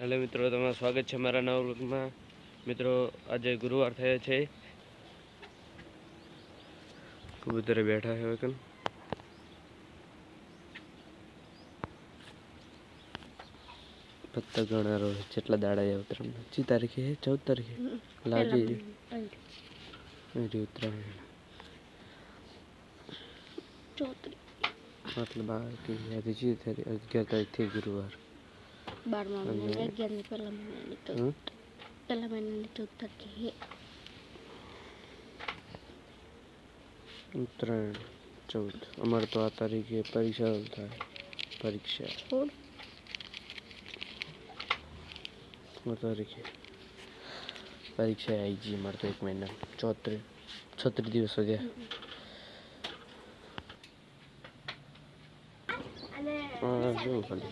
Hello મિત્રો તમારું સ્વાગત છે મારા નવ વ્લોગમાં. મિત્રો આજે ગુરુવાર થયો છે. કબૂતરે બેઠા છે કન પત્તા ગણારો જેટલા દાડા છે ઉત્તરાયણ ચી તારીખે છે? ચૌદ તારીખે? લાવજે ઉત્તરાયણ. મતલબ આ કે તારીખ અગિયાર તારીખથી ગુરુવાર. બારમા મહિનાની અગિયારની પહેલા મહિનાની ચૌદ હમ? પહેલા મહિનાની ચૌદ તારીખે ઉત્તરાયણ ચૌદ અમારે તો આ તારીખે પરીક્ષા થાય પરીક્ષા સોળ આ તારીખે પરીક્ષા આવી ગઈ અમારે તો એક મહિના ચોત્રીસ છત્રીસ દિવસ સુધી હા જોવું ખાલી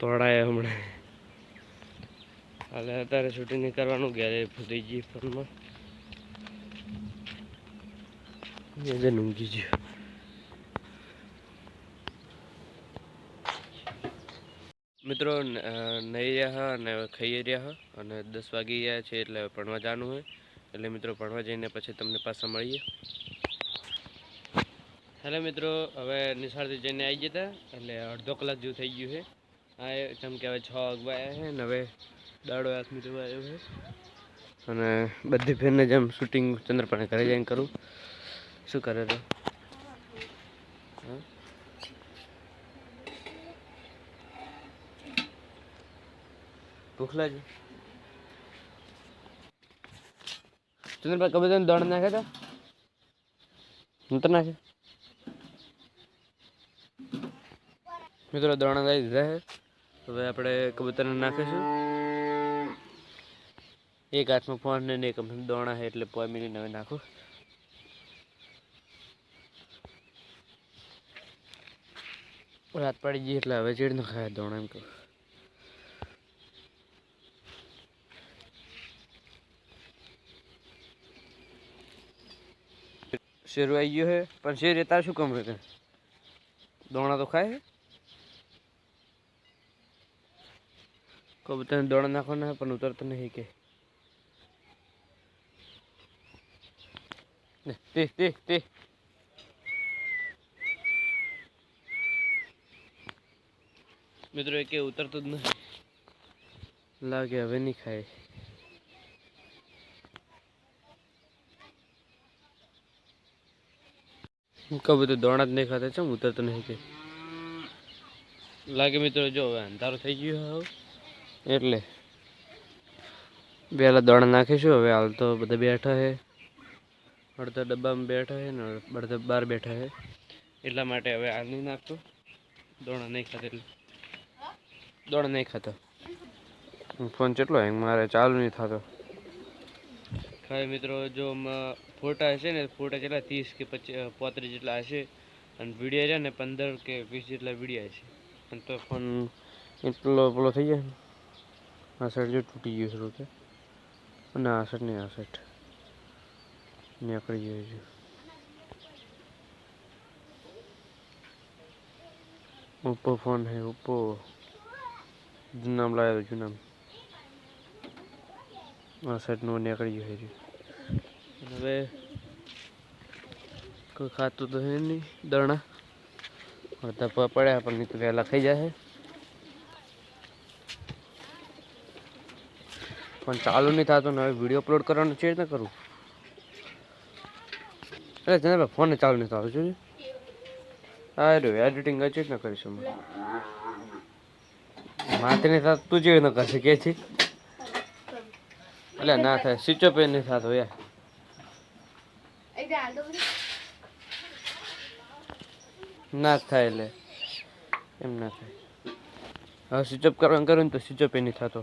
તોડાય હમણાં. હાલે, અત્યારે શૂટિંગ કરવાનું ઘેરે ફૂટી ગઈ ફોનમાં ઊંઘી ગયો મિત્રો નહીં રહ્યા હા અને ખાઈ રહ્યા હા અને દસ વાગી ગયા છે એટલે ભણવા જવાનું હોય. એટલે મિત્રો, ભણવા જઈને પછી તમને પાછા મળીએ. હેલો મિત્રો, હવે નિશાળથી જઈને આવી ગયા હતા એટલે અડધો કલાક જેવું થઈ ગયું છે. એ જેમ કે હવે છ વાગવા છે ને, હવે દાડો હાથમી જોવા આવ્યો છે. અને બધી ફેરને જેમ શૂટિંગ ચંદ્રપાણે ઘરે જઈને કરું. શું કરે તો? ભૂખ લાગી? ચંદ્રભાઈ કબે તને દોડ નાખે તો? નતર નાખે? મિત્રો દોડ લાવી દીધા છે. હવે આપણે કબૂતરને નાખીશું. એક હાથમાં ફોન ને એક દોણા છે એટલે પોઈ મિનિટ હવે નાખું. રાત પડી ગઈ એટલે હવે ચીડ ન ખાય દોણા એમ કહું. શેર આવી ગયો છે, પણ શેર એ તાર શું કમ દોણા તો ખાય કબૂતરને દોણા નાખવાના પણ ઉતરતો નહીં કે લે, તે તે તે મિત્રો એ કે ઉતરતો જ નથી લાગે હવે નહીં ખાય કબૂતર દોણા જ નહીં ખાતા ચમ ઉતરતો નહીં કે લાગે મિત્રો જો હવે અંધારું થઈ ગયું હવે એટલે પહેલાં દોણા નાખીશું, હવે હાલ તો બધા બેઠા છે. અડધા ડબ્બામાં બેઠા છે ને અડધા બહાર બેઠા છે. એટલા માટે હવે હાલ નહીં નાખતો. દોણા નહીં ખાતો એટલે. દોણા નહીં ખાતો. ફોન કેટલો હેંગ મારે ચાલુ નહીં થતો. ખાય મિત્રો, જો ફોટા હશે ને, ફોટા કેટલા? ત્રીસ કે પચીસ પોત્રીસ જેટલા હશે. અને વિડીયા છે ને પંદર કે વીસ જેટલા વિડીયા છે. અને તો ફોન એટલો પેલો થઈ જાય ને આ સાઈડ જો તૂટી ગયું છે રોકે અને આ સાઈડ નહીં આ સાઈડ નીકળી ગયું છે ઓપ્પો ફોન है ઓપ્પો જૂનામ લાવ્યો હતો જૂનામ આ સાઈડનું નીકળી ગયું છે અને હવે કોઈ ખાતું તો છે નહીં દણા અડધા પ પડ્યા પણ નહીં તો વહેલા ખાઈ જાય પણ ચાલુ નહીં થતું ને હવે વીડિયો અપલોડ કરવાનું છે ને કરું. અરે જનાભાઈ ફોન ચાલુ નહીં થતો જોયું હા રહ્યો એડિટિંગ હજી જ ન કરીશું માથે નહીં થતું તું જેવી ન કરશે, કે છે? એટલે ના થાય સ્વિચ ઓફ નહીં થતો, યાર. ના થાય એટલે. એમ ના થાય. હવે સ્વિચ ઓફ કરવાનું કરું ને તો સ્વિચ ઓફ નહીં થતો.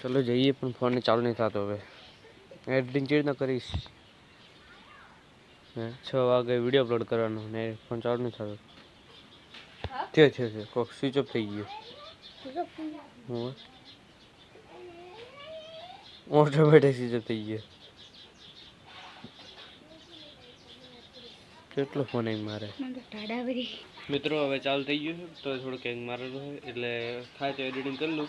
ચલો જઈએ પણ ફોન ચાલુ નહીં થતો હવે. એડિટિંગ ચેડ ના કરીશ? હે છ વાગે વીડિયો અપલોડ કરવાનો ને ફોન ચાલુ નહીં થતો. થયો થયો થયો. કોક સ્વિચ ઓફ થઈ ગયો. ઓટોમેટિક સ્વિચ ઓફ થઈ ગયો. કેટલો ફોન એમ મારે? મિત્રો હવે ચાલુ થઈ ગયું છે તો થોડુંક હેંગ મારેલું છે. એટલે થાય તો એડિટિંગ કરી લઉં.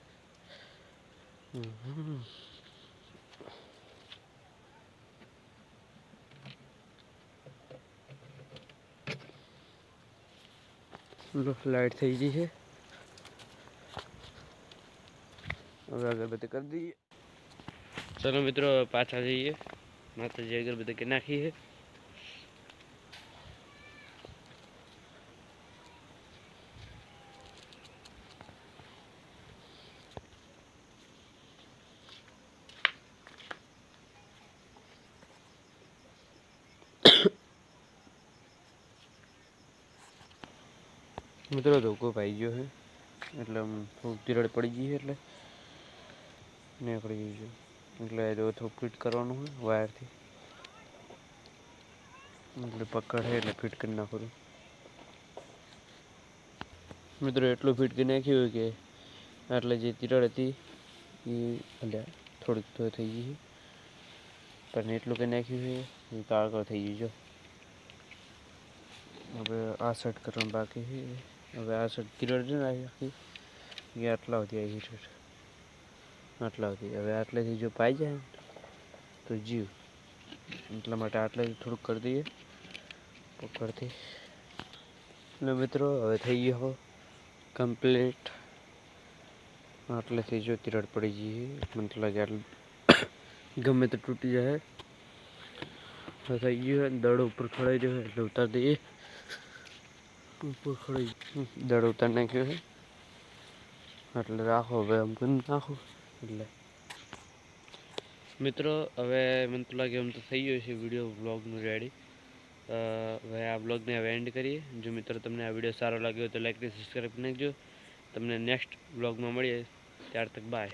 હમ. લો લાઈટ થઈ ગઈ છે હવે અગરબત્તી કરી દઈએ ચલો મિત્રો હવે પાછા જઈએ માતાજી અગરબત્તી કે નાખી છે મિત્રો, ધોકો પાઈ ગયો છે. એટલે થોડુંક તિરડ પડી ગઈ છે એટલે. ને પડી ગયું એટલે જો થોડું ફિટ કરવાનું હોય વાયરથી. એટલે પકડ છે એટલે ફિટ કરી નાખું. મિત્રો, એટલું ફિટ કરી નાખ્યું કે આટલે જે તિરડ હતી એ એટલે થોડીક તો થઈ ગઈ પણ એટલું કરી નાખ્યું છે કાળકળ થઈ ગયું જો. હવે આ સેટ કરવાનું બાકી છે. હવે આ સેટ તિરડ છે ને આખી એ આટલા સુધી આવી છે. આટલા સુધી હવે આટલેથી જો પાઈ જાય ને, તો જીવ. એટલા માટે આટલેથી થોડુંક કરી દઈએ. પકડથી એટલે મિત્રો, હવે થઈ ગયો કમ્પ્લીટ આટલેથી જો તિરડ પડી જઈએ મને લાગે આટલે ગમે તો તૂટી જાય. હવે થઈ ગયું દડો ઉપર ખડાઈ રહ્યો હોય એટલે ઉતારી દઈએ. દડો ઉતાર નાખ્યો છે. એટલે રાખો હવે આમ કરી નાખો. એટલે. મિત્રો, હવે મને તો લાગે આમ તો થઈ ગયો છે વીડિયો બ્લોગનું રેડી હવે આ બ્લોગને હવે એન્ડ કરીએ. જો મિત્રો તમને આ વીડિયો સારો લાગ્યો તો લાઈક ને સબસ્ક્રાઈબ નાખજો. તમને નેક્સ્ટ બ્લોગમાં મળીએ. ત્યાર તક બાય